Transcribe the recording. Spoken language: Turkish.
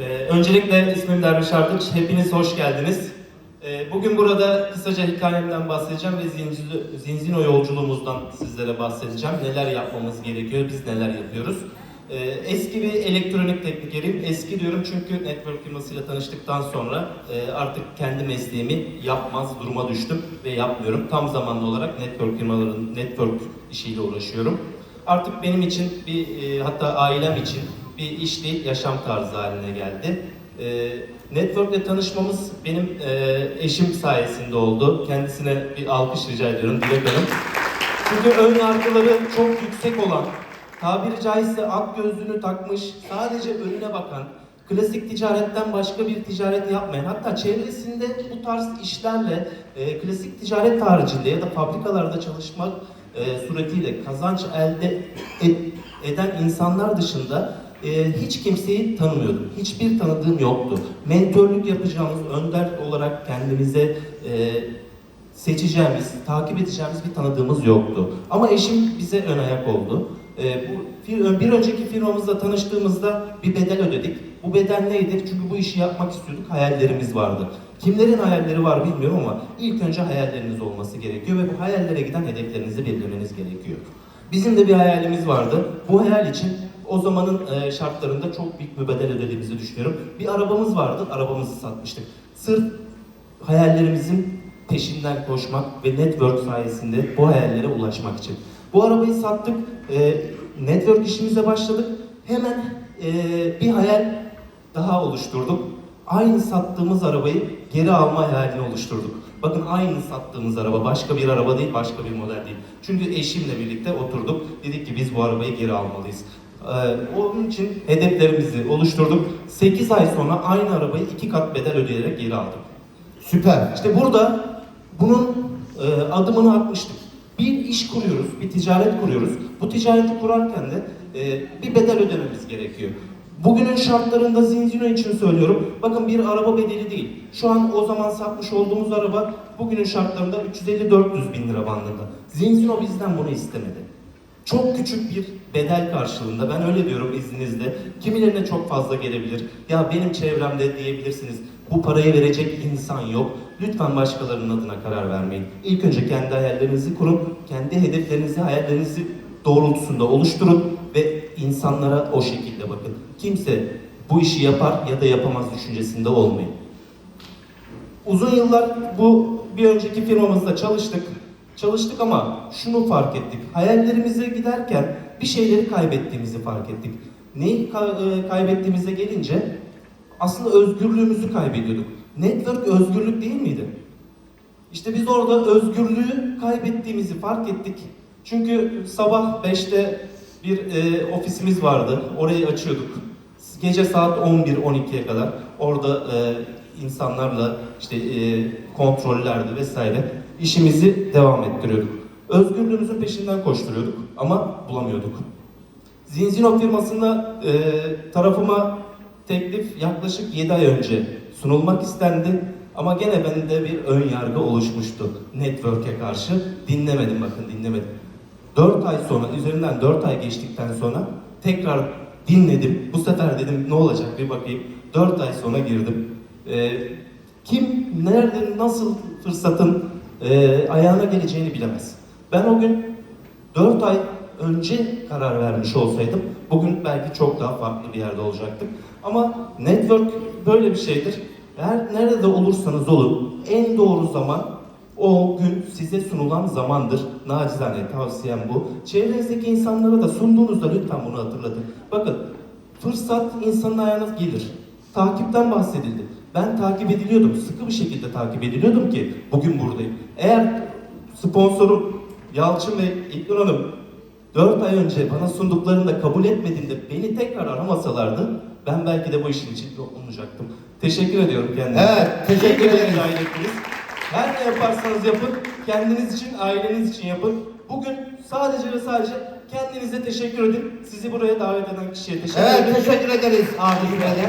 Ee, öncelikle ismim Derviş Ardıç. Hepiniz hoş geldiniz. Ee, bugün burada kısaca hikayemden bahsedeceğim ve Zinzino, Zinzino yolculuğumuzdan sizlere bahsedeceğim. Neler yapmamız gerekiyor, biz neler yapıyoruz. Ee, eski bir elektronik teknikeriyim. Eski diyorum çünkü network firmasıyla tanıştıktan sonra e, artık kendi mesleğimi yapmaz duruma düştüm ve yapmıyorum. Tam zamanlı olarak network firmaların network işiyle uğraşıyorum. Artık benim için bir e, hatta ailem için bir iş değil yaşam tarzı haline geldi. E, Network'le tanışmamız benim e, eşim sayesinde oldu. Kendisine bir alkış rica ediyorum Dilek Hanım. Çünkü ön yargıları çok yüksek olan, tabiri caizse ak gözlüğünü takmış, sadece önüne bakan, klasik ticaretten başka bir ticaret yapmayan, hatta çevresinde bu tarz işlerle e, klasik ticaret haricinde ya da fabrikalarda çalışmak e, suretiyle kazanç elde et- eden insanlar dışında e, hiç kimseyi tanımıyordum. Hiçbir tanıdığım yoktu. Mentörlük yapacağımız önder olarak kendimize e, seçeceğimiz, takip edeceğimiz bir tanıdığımız yoktu. Ama eşim bize ön ayak oldu. Ee, bu bir önceki firmamızla tanıştığımızda bir bedel ödedik. Bu bedel neydi? Çünkü bu işi yapmak istiyorduk, hayallerimiz vardı. Kimlerin hayalleri var bilmiyorum ama ilk önce hayalleriniz olması gerekiyor ve bu hayallere giden hedeflerinizi belirlemeniz gerekiyor. Bizim de bir hayalimiz vardı. Bu hayal için o zamanın e, şartlarında çok büyük bir ödediğimizi düşünüyorum. Bir arabamız vardı, arabamızı satmıştık. Sırf hayallerimizin peşinden koşmak ve network sayesinde bu hayallere ulaşmak için. Bu arabayı sattık, e, network işimize başladık. Hemen e, bir hayal daha oluşturduk. Aynı sattığımız arabayı geri alma hayalini oluşturduk. Bakın aynı sattığımız araba başka bir araba değil, başka bir model değil. Çünkü eşimle birlikte oturduk. Dedik ki biz bu arabayı geri almalıyız. Ee, onun için hedeflerimizi oluşturduk. 8 ay sonra aynı arabayı iki kat bedel ödeyerek geri aldık. Süper. İşte burada bunun e, adımını atmıştık. Bir iş kuruyoruz, bir ticaret kuruyoruz. Bu ticareti kurarken de e, bir bedel ödememiz gerekiyor. Bugünün şartlarında Zinzino için söylüyorum. Bakın bir araba bedeli değil. Şu an o zaman satmış olduğumuz araba bugünün şartlarında 350-400 bin lira bandında. Zinzino bizden bunu istemedi. Çok küçük bir bedel karşılığında, ben öyle diyorum izninizle, kimilerine çok fazla gelebilir. Ya benim çevremde diyebilirsiniz, bu parayı verecek insan yok. Lütfen başkalarının adına karar vermeyin. İlk önce kendi hayallerinizi kurun, kendi hedeflerinizi, hayallerinizi doğrultusunda oluşturun ve insanlara o şekilde bakın. Kimse bu işi yapar ya da yapamaz düşüncesinde olmayın. Uzun yıllar bu bir önceki firmamızda çalıştık. Çalıştık ama şunu fark ettik. Hayallerimize giderken bir şeyleri kaybettiğimizi fark ettik. Neyi e, kaybettiğimize gelince aslında özgürlüğümüzü kaybediyorduk. Network özgürlük değil miydi? İşte biz orada özgürlüğü kaybettiğimizi fark ettik. Çünkü sabah 5'te bir e, ofisimiz vardı. Orayı açıyorduk. Gece saat 11-12'ye kadar orada e, insanlarla işte e, kontrollerdi vesaire işimizi devam ettiriyorduk. Özgürlüğümüzün peşinden koşturuyorduk ama bulamıyorduk. Zinzino firmasında e, tarafıma teklif yaklaşık 7 ay önce sunulmak istendi. Ama gene bende bir ön yargı oluşmuştu network'e karşı. Dinlemedim bakın dinlemedim. 4 ay sonra, üzerinden 4 ay geçtikten sonra tekrar dinledim. Bu sefer dedim ne olacak bir bakayım. 4 ay sonra girdim. E, kim, nerede, nasıl fırsatın e, ayağına geleceğini bilemez. Ben o gün 4 ay önce karar vermiş olsaydım bugün belki çok daha farklı bir yerde olacaktık. Ama network böyle bir şeydir. Her nerede olursanız olun en doğru zaman o gün size sunulan zamandır. Nacizane tavsiyem bu. Çevrenizdeki insanlara da sunduğunuzda lütfen bunu hatırlatın. Bakın fırsat insanın ayağına gelir. Takipten bahsedildi. Ben takip ediliyordum. Sıkı bir şekilde takip ediliyordum ki bugün buradayım. Eğer sponsorum Yalçın ve İlknur Hanım 4 ay önce bana sunduklarında kabul etmediğinde beni tekrar aramasalardı ben belki de bu işin içinde olmayacaktım. Teşekkür ediyorum kendinize. Evet, teşekkür ettiniz. Her ne yaparsanız yapın, kendiniz için, aileniz için yapın. Bugün sadece ve sadece kendinize teşekkür edin. Sizi buraya davet eden kişiye teşekkür Evet edin. teşekkür ederiz abi Bey'le.